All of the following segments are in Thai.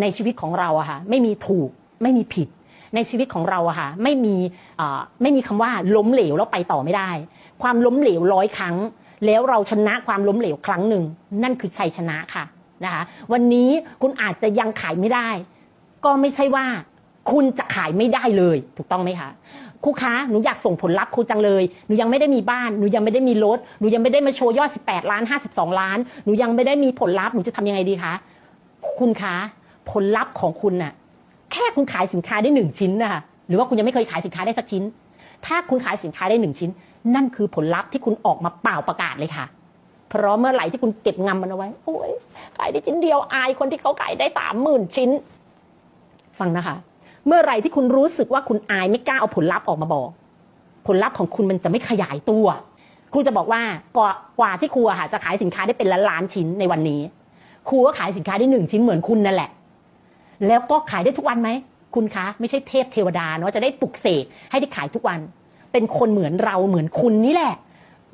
ในชีวิตของเราอะค่ะไม่มีถูกไม่มีผิด ในชีวิตของเราอะค่ะไม่มีไม่มีคำว่าล้มเหลวแล้วไปต่อไม่ได้ ความล้มเหลวร้อยครั้ง แล้วเราชนะความล้มเหลวครั้งหนึ่ง นั่นคือชัยชนะค่ะนะคะวันนี้คุณอาจจะยังขายไม่ได้ ก็ไม่ใช่ว่าคุณจะขายไม่ได้เลยถูกต้องไหมคะครูคะหนูอยากส่งผลลัพธ์ครูจังเลย หนูยังไม่ได้มีบ้าน หนูยังไม่ได้มีรถ หนูยังไม่ได้มาโชว์ยอด 18 ล้าน 52 ล้าน หนูยังไม่ได้มีผลลัพธ์ หนูจะทำยังไงดีคะ คุณคะ ผลลัพธ์ของคุณน่ะแค่คุณขายสินค้าได้หนึ่งชิ้นนะคะหรือว่าคุณยังไม่เคยขายสินค้าได้สักชิ้น ถ้าคุณขายสินค้าได้หนึ่งชิ้น นั่นคือผลลัพธ์ที่คุณออกมาเป่าประกาศเลยค่ะ เพราะเมื่อไหร่ที่คุณเก็บงำมันเอาไว้ โอ้ยขายได้ชิ้นเดียวอายคนที่เขาขายได้สามหมื่นชิ้น ฟังนะคะ เมื่อไหร่ที่คุณรู้สึกว่าคุณอายไม่กล้าเอาผลลัพธ์ออกมาบอก ผลลัพธ์ของคุณมันจะไม่ขยายตัวครูจะบอกว่ากว่าวาที่ครูอะค่ะจะขายสินค้าได้เป็นล้านล้านชิ้นในวันนี้ครูก็ขายสินค้าได้หนึ่งชิ้นเหมือนคุณนั่นแหละ แล้วก็ขายได้ทุกวันไหม คุณคะ ไม่ใช่เทพเทวดาเนาะจะได้ปลุกเสกให้ได้ขายทุกวัน เป็นคนเหมือนเราเหมือนคุณนี่แหละ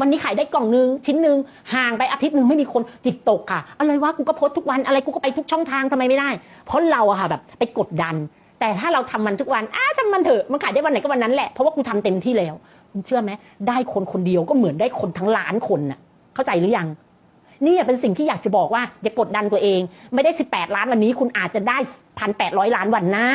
วันนี้ขายได้กล่องนึง ชิ้นหนึ่งห่างไปอาทิตย์หนึ่งไม่มีคนจิตตกค่ะ อะไรวะกูก็โพสทุกวันอะไรกูก็ไปทุกช่องทางทำไมไม่ได้ เพราะเราอะค่ะแบบไปกดดัน แต่ถ้าเราทำมันทุกวันอ้าจังมันเถอะมันขายได้วันไหนก็วันนั้นแหละเพราะว่ากูทำเต็มที่แล้วคุณเชื่อไหมได้คนคนเดียวก็เหมือนได้คนทั้งล้านคนน่ะ เข้าใจหรือยังนี่เป็นสิ่งที่อยากจะบอกว่าอย่ากดดันตัวเอง ไม่ได้ 18 ล้านวันนี้คุณอาจจะได้ 1,800ล้านวันหน้า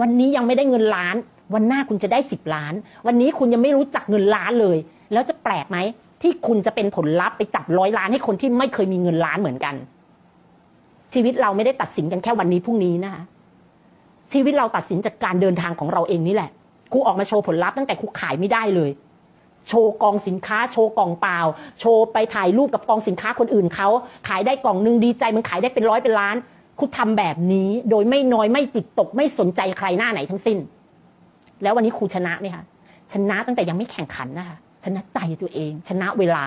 วันนี้ยังไม่ได้เงินล้าน วันหน้าคุณจะได้10ล้าน วันนี้คุณยังไม่รู้จักเงินล้านเลย แล้วจะแปลกไหมที่คุณจะเป็นผลลัพธ์ไปจับร้อยล้านให้คนที่ไม่เคยมีเงินล้านเหมือนกัน ชีวิตเราไม่ได้ตัดสินกันแค่วันนี้พรุ่งนี้นะคะชีวิตเราตัดสินจากการเดินทางของเราเองนี่แหละครูออกมาโชว์ผลลัพธ์ตั้งแต่ครูขายไม่ได้เลย โชว์กองสินค้า โชว์กล่องเปล่า โชว์ไปถ่ายรูปกับกองสินค้าคนอื่นเขาขายได้กล่องหนึ่งดีใจมันขายได้เป็นร้อยเป็นล้าน ครูทำแบบนี้โดยไม่น้อยไม่จิตตกไม่สนใจใครหน้าไหนทั้งสิ้น แล้ววันนี้ครูชนะไหมคะชนะตั้งแต่ยังไม่แข่งขันนะคะชนะใจตัวเอง ชนะเวลา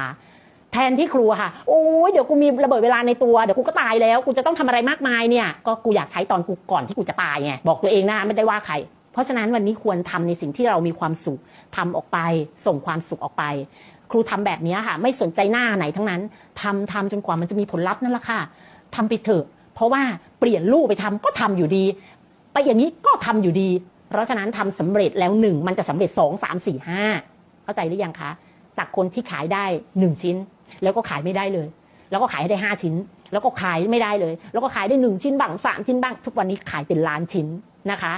แทนที่ครูค่ะ โอ้ยเดี๋ยวกูมีระเบิดเวลาในตัวเดี๋ยวกูก็ตายแล้วกูจะต้องทำอะไรมากมายเนี่ย ก็กูอยากใช้ตอนกูก่อนที่กูจะตายไงบอกตัวเองนะไม่ได้ว่าใครเพราะฉะนั้นวันนี้ควรทำในสิ่งที่เรามีความสุขทำออกไป ส่งความสุขออกไป ครูทำแบบนี้ค่ะ ไม่สนใจหน้าไหนทั้งนั้นทำทำจนกว่ามันจะมีผลลัพธ์นั่นแหละค่ะทำไปเถอะ เพราะว่าเปลี่ยนรูปไปทำก็ทำอยู่ดี ไปอย่างนี้ก็ทำอยู่ดี เพราะฉะนั้นทำสำเร็จแล้วหนึ่งมันจะสำเร็จสองสามสี่ห้าเข้าใจหรือยังคะ จากคนที่ขายได้หนึ่งชิ้น แล้วก็ขายไม่ได้เลย แล้วก็ขายได้ห้าชิ้น แล้วก็ขายไม่ได้เลย แล้วก็ขายได้หนึ่งชิ้นบ้างสามชิ้นบ้าง ทุกวันนี้ขายเป็นล้านชิ้นนะคะ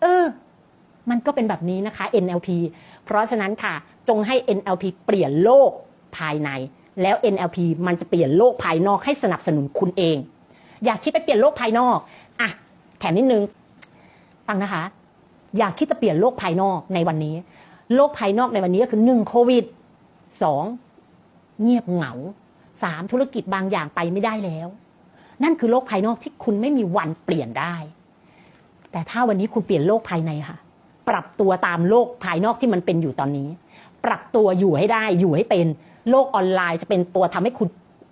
เออ มันก็เป็นแบบนี้นะคะ NLP เพราะฉะนั้นค่ะ จงให้ NLP เปลี่ยนโลกภายใน แล้ว NLP มันจะเปลี่ยนโลกภายนอกให้สนับสนุนคุณเอง อย่าคิดไปเปลี่ยนโลกภายนอกอะแถมนิดนึงฟังนะคะ อย่าคิดจะเปลี่ยนโลกภายนอกในวันนี้ โลกภายนอกในวันนี้ก็คือหนึ่งโควิดสองเงียบเหงาสามธุรกิจบางอย่างไปไม่ได้แล้ว นั่นคือโลกภายนอกที่คุณไม่มีวันเปลี่ยนได้ แต่ถ้าวันนี้คุณเปลี่ยนโลกภายในค่ะ ปรับตัวตามโลกภายนอกที่มันเป็นอยู่ตอนนี้ ปรับตัวอยู่ให้ได้อยู่ให้เป็น โลกออนไลน์จะเป็นตัวทำให้คุณ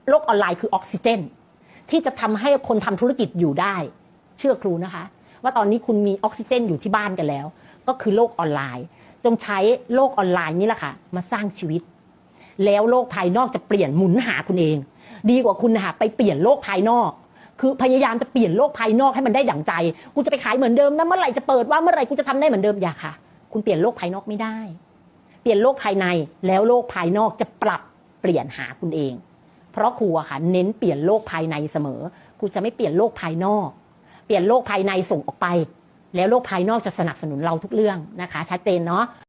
โลกออนไลน์คือออกซิเจน ที่จะทำให้คนทำธุรกิจอยู่ได้ เชื่อครูนะคะ ว่าตอนนี้คุณมีออกซิเจนอยู่ที่บ้านกันแล้ว ก็คือโลกออนไลน์ จงใช้โลกออนไลน์นี่แหละค่ะ มาสร้างชีวิต แล้วโลกภายนอกจะเปลี่ยนหมุนหาคุณเอง ดีกว่าคุณนะคะไปเปลี่ยนโลกภายนอก คือพยายามจะเปลี่ยนโลกภายนอกให้มันได้ดั่งใจ กูจะไปขายเหมือนเดิมนะเมื่อไหร่จะเปิดว่าเมื่อไหร่กูจะทำได้เหมือนเดิมอย่าค่ะ คุณเปลี่ยนโลกภายนอกไม่ได้ เปลี่ยนโลกภายในแล้วโลกภายนอกจะปรับเปลี่ยนหาคุณเอง เพราะครูอะค่ะเน้นเปลี่ยนโลกภายในเสมอครูจะไม่เปลี่ยนโลกภายนอก เปลี่ยนโลกภายในส่งออกไป แล้วโลกภายนอกจะสนับสนุนเราทุกเรื่องนะคะ ชัดเจนเนาะ